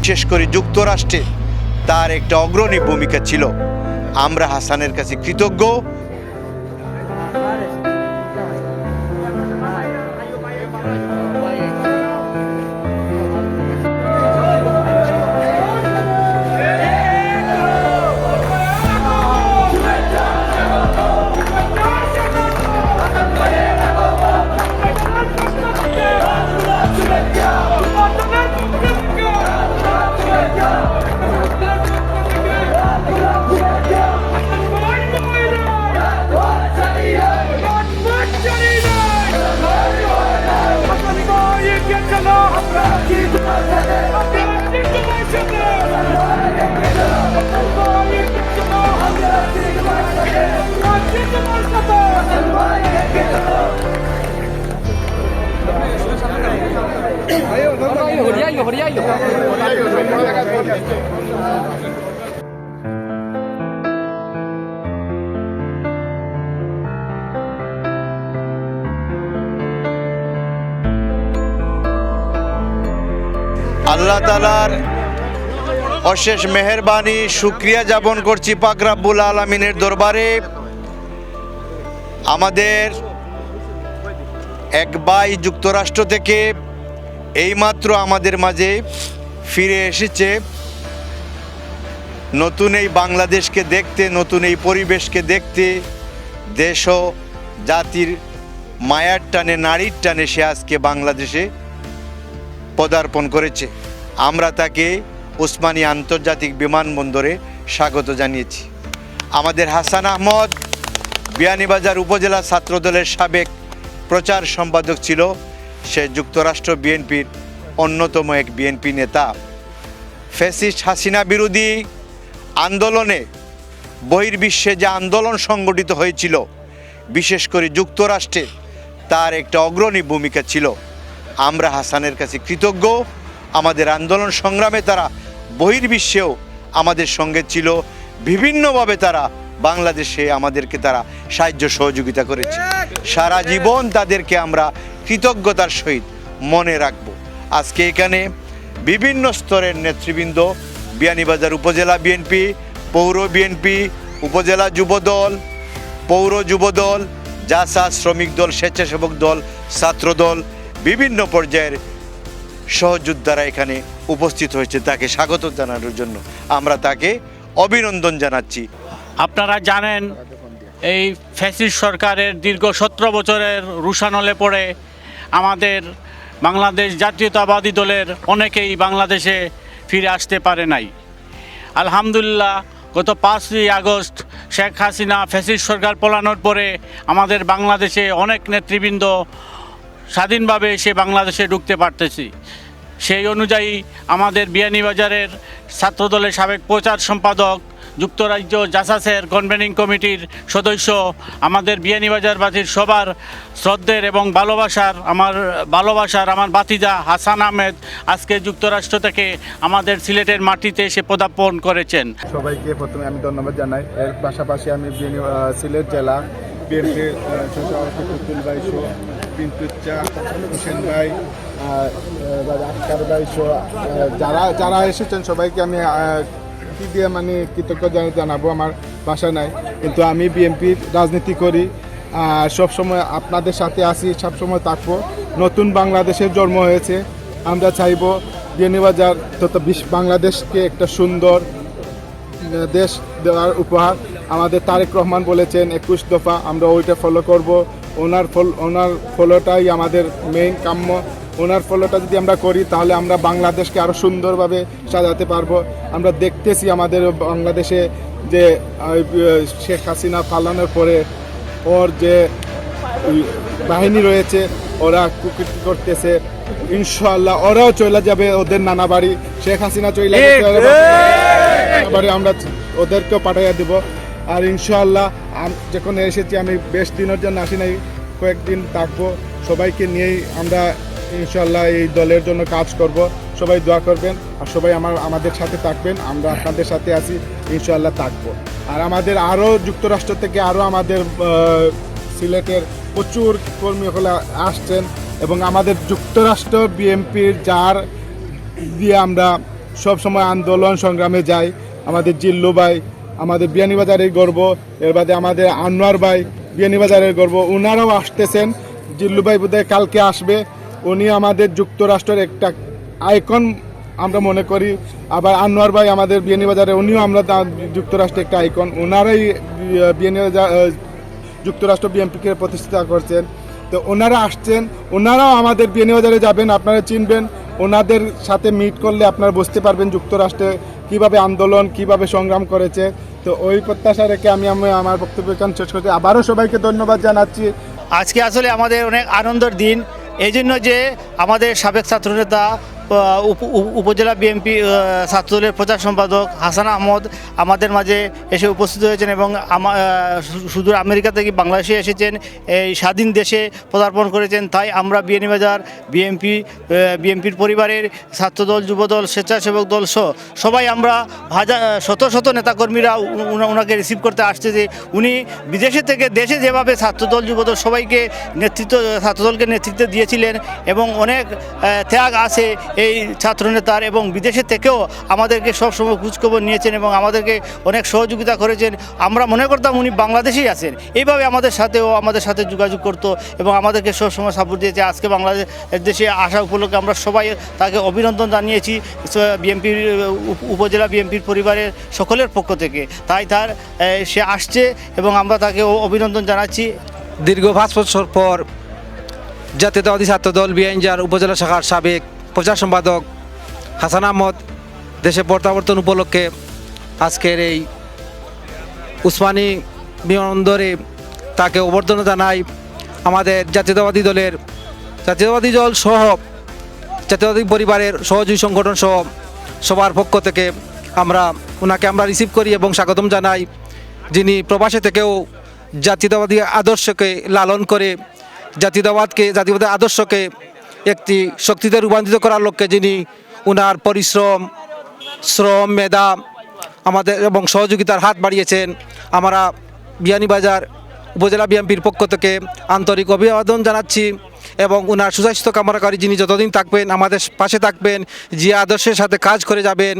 বিশেষ করে যুক্তরাষ্ট্রে তার একটা অগ্রণী ভূমিকা ছিল। আমরা হাসানের কাছে কৃতজ্ঞ। আল্লাহ তালার অশেষ মেহেরবানি, শুক্রিয়া যাপন করছি পাক রাব্বুল আলমিনের দরবারে। আমাদের এক ভাই যুক্তরাষ্ট্র থেকে এইমাত্র আমাদের মাঝে ফিরে এসেছে। নতুন এই বাংলাদেশকে দেখতে, নতুন এই পরিবেশকে দেখতে, দেশ জাতির মায়ার টানে নারীর টানে সে আজকে বাংলাদেশে পদার্পণ করেছে। আমরা তাকে ওসমানী আন্তর্জাতিক বিমানবন্দরে স্বাগত জানিয়েছি। আমাদের হাসান আহমদ বিয়ানীবাজার উপজেলা ছাত্রদলের সাবেক প্রচার সম্পাদক ছিল। সে যুক্তরাষ্ট্র বিএনপির অন্যতম এক বিএনপি নেতা। ফ্যাসিস্ট হাসিনা বিরোধী আন্দোলনে বহির্বিশ্বে যে আন্দোলন সংগঠিত হয়েছিল, বিশেষ করে যুক্তরাষ্ট্রে, তার একটা অগ্রণী ভূমিকা ছিল। আমরা হাসানের কাছে কৃতজ্ঞ। আমাদের আন্দোলন সংগ্রামে তারা বহির্বিশ্বেও আমাদের সঙ্গে ছিল। বিভিন্নভাবে তারা বাংলাদেশে আমাদেরকে তারা সাহায্য সহযোগিতা করেছে। সারা জীবন তাদেরকে আমরা কৃতজ্ঞতার সহিত মনে রাখব। আজকে এখানে বিভিন্ন স্তরের নেতৃবৃন্দ, বিয়ানীবাজার উপজেলা বিএনপি, পৌর বিএনপি, উপজেলা যুবদল, পৌর যুবদল জাসা শ্রমিক দল, স্বেচ্ছাসেবক দল, ছাত্রদল বিভিন্ন পর্যায়ের সহযোদ্ধারা এখানে উপস্থিত হয়েছে, তাকে স্বাগত জানানোর জন্য। আমরা তাকে অভিনন্দন জানাচ্ছি। আপনারা জানেন, এই ফ্যাসিস সরকারের দীর্ঘ সতেরো বছরের রুশানলে পড়ে আমাদের বাংলাদেশ জাতীয়তাবাদী দলের অনেকেই বাংলাদেশে ফিরে আসতে পারে নাই। আলহামদুলিল্লাহ, গত পাঁচই আগস্ট শেখ হাসিনা ফ্যাসিস সরকার পলানোর পরে আমাদের বাংলাদেশে অনেক নেতৃবৃন্দ স্বাধীনভাবে সে বাংলাদেশে ঢুকতে পারতেছি। সেই অনুযায়ী আমাদের বিয়ানীবাজারের ছাত্রদলের সাবেক প্রচার সম্পাদক, যুক্তরাজ্য জাসাসের কনভেনিং কমিটির সদস্য, আমাদের বিয়ানীবাজারবাসীর সবার শ্রদ্ধের এবং ভালোবাসার আমার ভালোবাসার আমার বাতিজা হাসান আহমেদ আজকে যুক্তরাষ্ট্র থেকে আমাদের সিলেটের মাটিতে এসে পদার্পণ করেছেন। সবাইকে প্রথমে আমি ধন্যবাদ জানাই। এর পাশাপাশি আমি সিলেট জেলা পিন্টুচ্চা হোসেন ভাই যারা যারা এসেছেন সবাইকে আমি কি দিয়ে মানে কৃতজ্ঞ জানাব আমার ভাষা নাই। কিন্তু আমি বিএনপির রাজনীতি করি, আর সবসময় আপনাদের সাথে আসি সবসময় থাকব। নতুন বাংলাদেশের জন্ম হয়েছে, আমরা চাইব বিয়ানীবাজার তথা বিশ্ব বাংলাদেশকে একটা সুন্দর দেশ দেওয়ার উপহার। আমাদের তারেক রহমান বলেছেন, একুশ দফা আমরা ওইটা ফলো করব। ওনার ফল ওনার ফলোটাই আমাদের মেইন কাম্য। ওনার ফলোটা যদি আমরা করি তাহলে আমরা বাংলাদেশকে আরও সুন্দরভাবে সাজাতে পারব। আমরা দেখতেছি আমাদের বাংলাদেশে যে শেখ হাসিনা পালানোর পরে ওর যে বাহিনী রয়েছে ওরা কুকীর্তি করতেছে। ইনশাল্লাহ ওরাও চলে যাবে ওদের নানা বাড়ি। শেখ হাসিনা চলে এবারে আমরা ওদেরকেও পাঠাইয়া দিব। আর ইনশাল্লাহ যখন এসেছি, আমি বেশ দিনের জন্য আসি নাই, কয়েকদিন থাকব। সবাইকে নিয়েই আমরা ইনশাল্লাহ এই দলের জন্য কাজ করব। সবাই দোয়া করবেন আর সবাই আমার আমাদের সাথে থাকবেন। আমরা আপনাদের সাথে আছি ইনশাল্লাহ থাকব। আর আমাদের আরও যুক্তরাষ্ট্র থেকে আরও আমাদের সিলেটের প্রচুর কর্মী হলে আসছেন এবং আমাদের যুক্তরাষ্ট্র বিএনপির যার দিয়ে আমরা সব সময় আন্দোলন সংগ্রামে যাই। আমাদের জিল্লু ভাই আমাদের বিয়ানীবাজারের গর্ব, এর বাদে আমাদের আনোয়ার ভাই বিয়ানীবাজারের গর্ব। ওনারাও আসতেছেন জিল্লু ভাই বোধহয় কালকে আসবে। উনি আমাদের যুক্তরাষ্ট্রের একটা আইকন আমরা মনে করি। আবার আনোয়ার ভাই আমাদের বিয়ানীবাজারে উনিও আমরা যুক্তরাষ্ট্রের একটা আইকন। ওনারাই বিয়ানীবাজার যুক্তরাষ্ট্র বিএনপিকে প্রতিষ্ঠা করছেন। তো ওনারা আসছেন ওনারাও আমাদের বিয়ানীবাজারে যাবেন, আপনারা চিনবেন। ওনাদের সাথে মিট করলে আপনারা বুঝতে পারবেন যুক্তরাষ্ট্রে কীভাবে আন্দোলন, কীভাবে সংগ্রাম করেছে। তো ওই প্রত্যাশা রেখে আমি আমি আমার বক্তব্য এখানে শেষ করছি। আবারও সবাইকে ধন্যবাদ জানাচ্ছি। আজকে আসলে আমাদের অনেক আনন্দের দিন। এই জন্য যে আমাদের সাবেক ছাত্রনেতা উপজেলা বিএনপি ছাত্রদলের প্রচার সম্পাদক হাসান আহমদ আমাদের মাঝে এসে উপস্থিত হয়েছেন এবং সুদূর আমেরিকা থেকে বাংলাদেশে এসেছেন, এই স্বাধীন দেশে পদার্পণ করেছেন। তাই আমরা বিয়ানীবাজার বিএনপি বিএনপির পরিবারের ছাত্রদল, যুবদল, স্বেচ্ছাসেবক দল সহ সবাই আমরা হাজার শত শত নেতাকর্মীরা ওনাকে রিসিভ করতে আসছে যে উনি বিদেশে থেকে দেশে যেভাবে ছাত্রদল, যুবদল সবাইকে নেতৃত্ব, ছাত্রদলকে নেতৃত্ব দিয়েছিলেন এবং অনেক ত্যাগ আছে এই ছাত্রনেতার এবং বিদেশে থেকেও আমাদেরকে সবসময় খোঁজখবর নিয়েছেন এবং আমাদেরকে অনেক সহযোগিতা করেছেন। আমরা মনে করতাম উনি বাংলাদেশেই আছেন। এইভাবে আমাদের সাথেও আমাদের সাথে যোগাযোগ করতো এবং আমাদেরকে সবসময় সাপোর্ট দিয়েছে। আজকে বাংলাদেশ দেশে আসা উপলক্ষে আমরা সবাই তাকে অভিনন্দন জানিয়েছি বিএনপির উপজেলা বিএনপির পরিবারের সকলের পক্ষ থেকে। তাই তার সে আসছে এবং আমরা তাকে অভিনন্দন জানাচ্ছি। দীর্ঘ পাঁচ বছর পর জাতীয়তাবাদী ছাত্রদল বিএনজার উপজেলা শাখার সাবেক প্রচার সম্পাদক হাসান আহমদ দেশে প্রত্যাবর্তন উপলক্ষে আজকের এই উসমানী বিমানবন্দরে তাকে অভ্যর্থনা জানাই আমাদের জাতীয়তাবাদী দলের জাতীয়তাবাদী দল সহ জাতীয়তাবাদী পরিবারের সহযোগী সংগঠন সহ সবার পক্ষ থেকে আমরা ওনাকে আমরা রিসিভ করি এবং স্বাগতম জানাই, যিনি প্রবাসে থেকেও জাতীয়তাবাদী আদর্শকে লালন করে, জাতীয়তাবাদকে, জাতীয়তাবাদী আদর্শকে একটি শক্তিতে রূপান্তরিত করার লক্ষ্যে যিনি ওনার পরিশ্রম, শ্রম, মেধা আমাদের এবং সহযোগিতার হাত বাড়িয়েছেন, আমরা বিয়ানীবাজার উপজেলা বিএনপির পক্ষ থেকে আন্তরিক অভিবাদন জানাচ্ছি এবং ওনার সুস্বাস্থ্য কামনা করি যিনি যতদিন থাকবেন, আমাদের পাশে থাকবেন, যে আদর্শের সাথে কাজ করে যাবেন।